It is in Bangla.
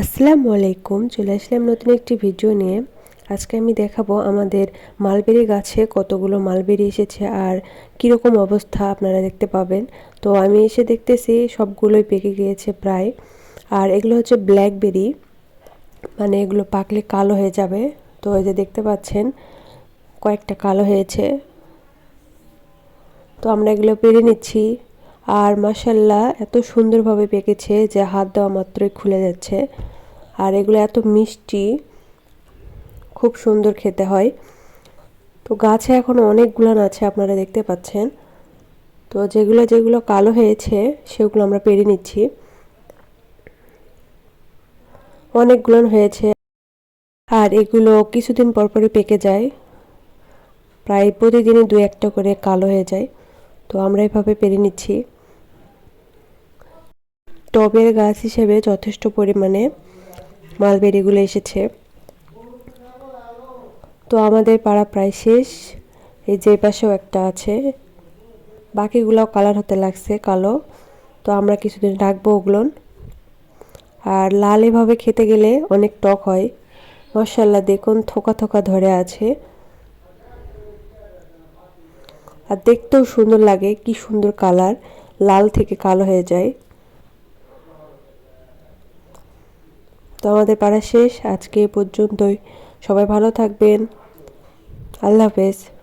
আসসালামু আলাইকুম, চলে আসলাম নতুন একটি ভিডিও নিয়ে। আজকে আমি দেখাবো আমাদের মালবেরি গাছে কতগুলো মালবেরি এসেছে আর কীরকম অবস্থা আপনারা দেখতে পাবেন। তো আমি এসে দেখতেছি সবগুলোই পেকে গিয়েছে প্রায়। আর এগুলো হচ্ছে ব্ল্যাকবেরি মানে এগুলো পাকলে কালো হয়ে যাবে। তো এই যে দেখতে পাচ্ছেন, কয়েকটা কালো হয়েছে। তো আমরা এগুলো পেরে নিচ্ছি। আর মাসাল্লাহ এত সুন্দরভাবে পেকেছে যে হাত দেওয়া মাত্রই খুলে যাচ্ছে। আর এগুলো এত মিষ্টি, খুব সুন্দর খেতে হয়। তো গাছে এখন অনেকগুলান আছে, আপনারা দেখতে পাচ্ছেন। তো যেগুলো যেগুলো কালো হয়েছে, সেগুলো আমরা পেরে নিচ্ছি। অনেকগুলো হয়েছে। আর এগুলো কিছুদিন পর পরই পেকে যায়। প্রায় প্রতিদিনই দু একটা করে কালো হয়ে যায়। তো আমরা এভাবে পেরে নিচ্ছি। টবের গাছ হিসেবে যথেষ্ট পরিমাণে মালবেরিগুলো এসেছে। তো আমাদের পাড়া প্রায় শেষ। এই যে পাশেও একটা আছে। বাকিগুলোও কালার হতে লাগছে, কালো। তো আমরা কিছুদিন রাখব ওগুলোন আর লাল এভাবে খেতে গেলে অনেক টক হয়। মশাল্লা দেখুন, থোকা থোকা ধরে আছে। আর দেখতেও সুন্দর লাগে, কি সুন্দর কালার। লাল থেকে কালো হয়ে যায়। তো আমাদের পাড়া শেষ। আজকে পর্যন্তই। সবাই ভালো থাকবেন। আল্লাহ হাফেজ।